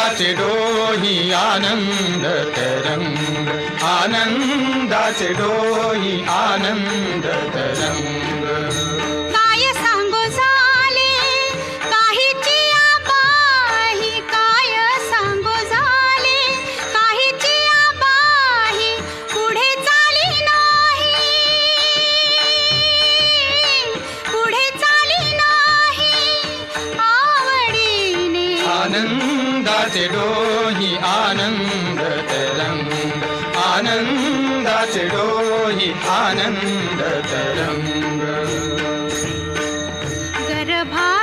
आनंदाचे डोही आनंद तरंग. आनंदाचे डोही आनंद तरंग. काय आनंदाचे डोही आनंद तरंग. आनंदाचे डोही आनंद तरंग. गर्भा